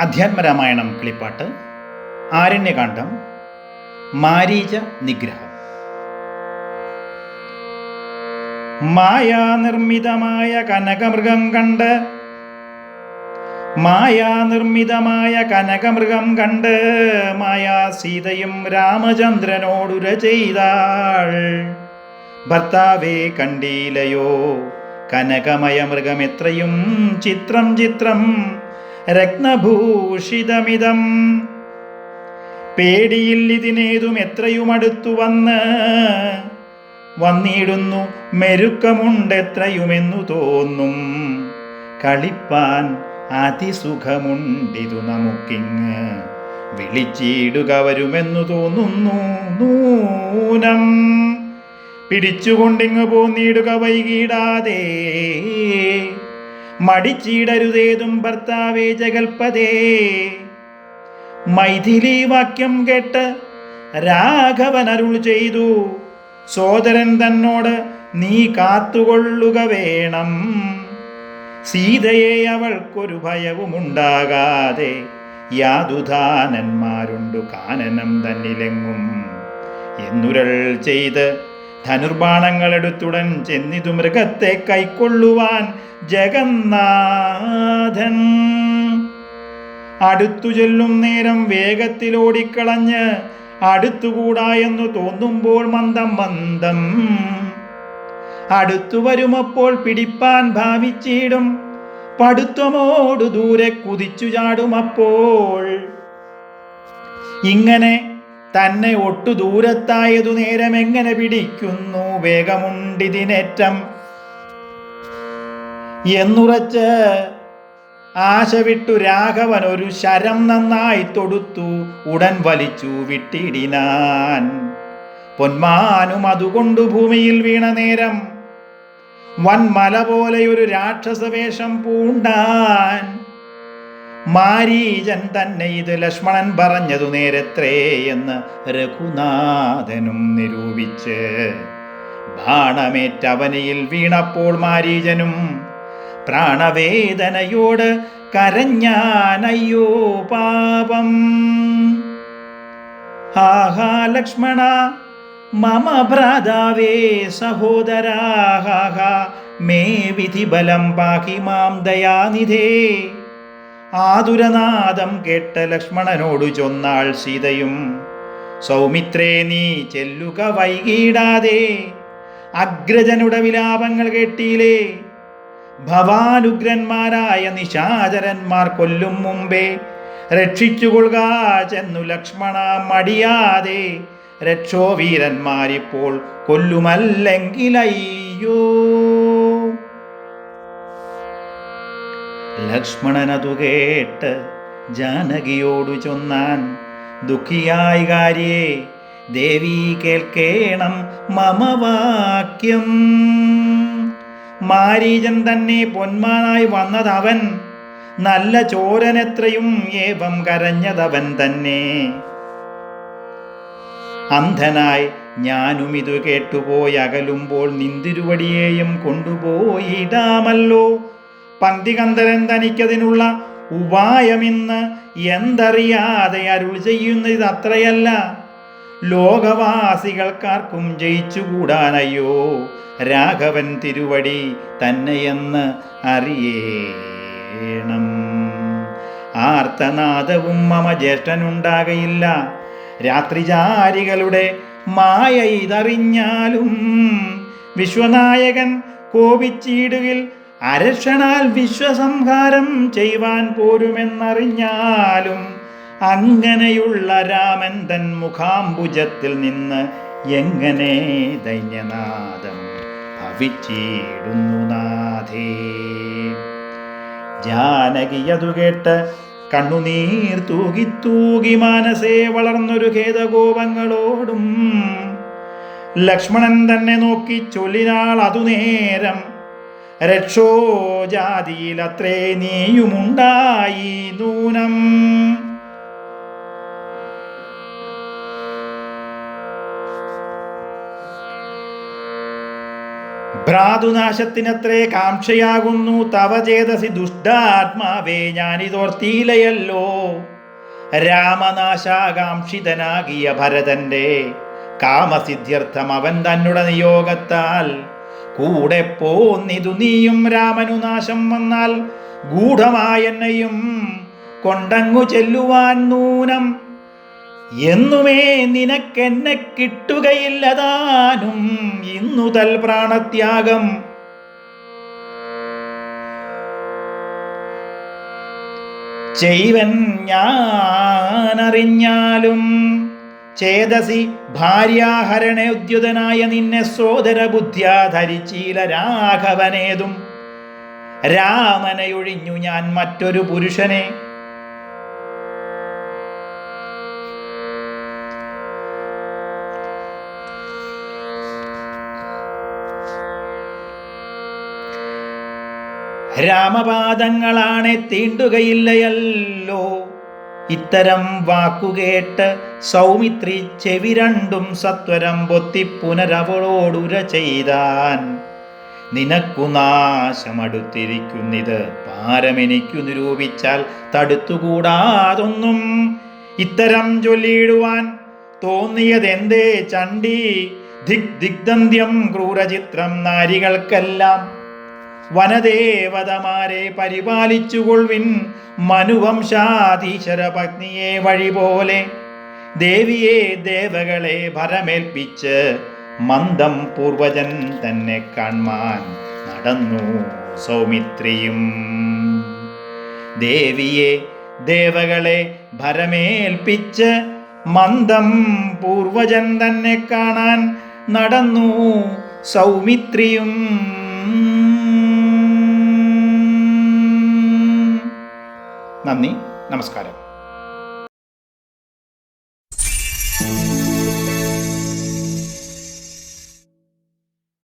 അധ്യാത്മരാമായണം കിളിപ്പാട്ട് ആരണ്യകാന്ഡം മാരീച നിഗ്രഹം. മായാനിർമ്മിതമായ കനകമൃഗം കണ്ട് മായാനിർമ്മിതമായ കനകമൃഗം കണ്ട് മായാ സീതയും രാമചന്ദ്രനോടുര ചെയ്താൾ. ഭർത്താവേ കണ്ടീലയോ കനകമയ മൃഗമെത്രയും ചിത്രം ചിത്രം രത്നഭൂഷിതമിതം. പേടിയിൽ ഇതിനേതും എത്രയും അടുത്തു വന്ന്. വന്നിടുന്നു മെരുക്കമുണ്ടെത്രയുമെന്നു തോന്നും. കളിപ്പാൻ അതിസുഖമുണ്ടിതു നമുക്കിങ്ങ്. വിളിച്ചിടുക വരുമെന്നു തോന്നുന്നു നൂനം. പിടിച്ചുകൊണ്ടിങ്ങ് പോന്നിടുക വൈകിടാതെ. മടിച്ചിടരുതേതും ഭർത്താവേ ജഗൽപദേ മൈഥിലി വാക്യം കേട്ട് രാഘവൻ അരുൾ ചെയ്തു സോദരൻ തന്നോട് നീ കാത്തുകൊള്ളുക വേണം. സീതയെ അവൾക്കൊരു ഭയവുമുണ്ടാകാതെ യാതുധാനന്മാരുണ്ടു കാനനം തന്നിലെങ്ങും. എന്നുരൾ ചെയ്ത് ധനുർബാണങ്ങളെടുത്തുടൻ ചെന്നിതു മൃഗത്തെ കൈക്കൊള്ളുവാൻ ജഗന്നാഥൻ. അടുത്തു ചെല്ലും നേരം വേഗത്തിലോടിക്കളഞ്ഞ് അടുത്തുകൂടാ എന്ന് തോന്നുമ്പോൾ മന്ദം മന്ദം. അടുത്തു വരുമപ്പോൾ പിടിപ്പാൻ ഭാവിച്ചിടും. പടുത്തമോടു ദൂരെ കുതിച്ചു ചാടുമപ്പോൾ ഇങ്ങനെ തന്നെ ഒട്ടു ദൂരത്തായതു നേരം എങ്ങനെ പിടിക്കുന്നു വേഗമുണ്ടിതിനേറ്റം. എന്നുറച്ച് ആശ വിട്ടു രാഘവൻ ഒരു ശരം നന്നായി തൊടുത്തു ഉടൻ വലിച്ചു വിട്ടിടിനാൻ. പൊന്മാനും അതുകൊണ്ടു ഭൂമിയിൽ വീണ നേരം വൻമല പോലെയൊരു രാക്ഷസവേഷം പൂണ്ടാൻ. മാരീജൻ തന്നെ ഇത് ലക്ഷ്മണൻ പറഞ്ഞതു നേരത്രേ എന്ന് രഘുനാഥനും നിരൂപിച്ച്. ബാണമേറ്റവനയിൽ വീണപ്പോൾ മാരീജനും പ്രാണവേദനയോട് കരഞ്ഞാനയ്യോ പാപം. ആഹാ ലക്ഷ്മണ മമ ഭ്രാതാവേ സഹോദരാഹാഹ മേ വിധിബലം പാഹി മാം ദയാനിധേ. ആതുരനാദം കേട്ട ലക്ഷ്മണനോടു ചൊന്നാൾ സീതയും സൗമിത്രേ നീ ചെല്ലുക വൈകിടാതെ. അഗ്രജനുടെ വിലാപങ്ങൾ കേട്ടിയിലേ ഭവാനുഗ്രന്മാരായ നിശാചരന്മാർ കൊല്ലും മുമ്പേ രക്ഷിച്ചുകൊള്ളുക ചെന്നു ലക്ഷ്മണ മടിയാതെ. രക്ഷോ വീരന്മാരിപ്പോൾ കൊല്ലുമല്ലെങ്കിലയ്യോ. ലക്ഷ്മണനതു കേട്ട് ജാനകിയോടു ചൊന്നാൻ ദുഃഖിയായി കാര്യേ ദേവി കേൾക്കേണം മമ വാക്യം. മാരീജൻ തന്നെ പൊന്മാനായി വന്നതവൻ നല്ല ചോരനെത്രയും ഏവം കരഞ്ഞതവൻ തന്നെ. അന്ധനായി ഞാനും ഇത് കേട്ടുപോയി അകലുമ്പോൾ നിന്തിരുവടിയെയും കൊണ്ടുപോയിടാമല്ലോ പന്തികന്ധരൻ തനിക്കതിനുള്ള ഉപായമിന്ന് എന്തറിയാതെ അരുൾ ചെയ്യുന്നത് അത്രയല്ല ലോകവാസികൾക്കാർക്കും ജയിച്ചുകൂടാനയ്യോ? രാഘവൻ തിരുവടി തന്നെയെന്ന് അറിയേണം. ആർത്തനാദവും മമ ജ്യേഷ്ഠനുണ്ടാകയില്ല. രാത്രിചാരികളുടെ മായ ഇതറിഞ്ഞാലും വിശ്വനായകൻ കോപിച്ചിടുകിൽ അരക്ഷണാൽ വിശ്വസംഹാരം ചെയ്യുവാൻ പോരുമെന്നറിഞ്ഞാലും അങ്ങനെയുള്ള രാമൻ തൻ മുഖാംബുജത്തിൽ നിന്ന് എങ്ങനെ ദൈന്യനാദം ഭവിച്ചിടുന്നു നാഥേ? ജാനകിയതു കേട്ട് കണ്ണുനീർ തൂകി തൂകി മാനസേ വളർന്നൊരു ഖേദഗോപങ്ങളോടും ലക്ഷ്മണൻ തന്നെ നോക്കി ചൊല്ലിനാൾ അതു നേരം രക്ഷോ ജാതിയിൽ അത്രേ നീയുമുണ്ടായി നൂനം. ഭ്രാതുനാശത്തിനത്രേ കാംക്ഷയാകുന്നു തവ ചേതസി ദുഷ്ടാത്മാവേ ഞാനിതോർത്തിയിലയല്ലോ രാമനാശാകാംക്ഷിതനാകിയ ഭരതന്റെ കാമസിദ്ധ്യർത്ഥം അവൻ തന്നുടെ നിയോഗത്താൽ കൂടെ പോന്നിതു നീയും രാമനു നാശം വന്നാൽ ഗൂഢമായെന്നെയും കൊണ്ടങ്ങു ചെല്ലുവാൻ നൂനം. എന്നുമേ നിനക്കെന്നെ കിട്ടുകയില്ലതാനും ഇന്നു തൽ പ്രാണത്യാഗം. ചെയ്വൻ ഞാനറിഞ്ഞാലും ചേതസി ഭാര്യാഹരണ ഉദ്യുതനായ നിന്നെ സോദര ബുദ്ധ്യാ ധരിച്ചീല രാഘവനേതും. രാമനയൊഴിഞ്ഞു ഞാൻ മറ്റൊരു പുരുഷനെ. രാമപാദങ്ങളാണെ തീണ്ടുകയില്ലയല്ലോ ഇത്തരം വാക്കുകേട്ട് സൗമിത്രി ചെവി രണ്ടും സത്വരം പൊത്തി പുനരവളോടുര ചെയ്താൻ. നിനക്കു നാശമടുത്തിരിക്കുന്നിത് പാരമെനിക്കു നിരൂപിച്ചാൽ തടുത്തുകൂടാതൊന്നും. ഇത്തരം ചൊല്ലിയിടുവാൻ തോന്നിയതെന്തേ ചണ്ടി? ദിഗ്ദിഗ്ദന്ത്യം ക്രൂരചിത്രം നാരികൾക്കെല്ലാം വനദേവതമാരെ പരിപാലിച്ചുകൊള്ളിൻ മനുവംശാധീശ്വര പത്നിയെ വഴി പോലെ ദേവിയെ ദേവകളെ ഭരമേൽപ്പിച്ച് മന്ദം പൂർവജൻ തന്നെ കാൺമാൻ നടന്നു സൗമിത്രിയും. ദേവിയെ ദേവകളെ ഭരമേൽപ്പിച്ച് മന്ദം പൂർവജൻ തന്നെ കാണാൻ നടന്നു സൗമിത്രിയും. നന്ദി നമസ്കാരം.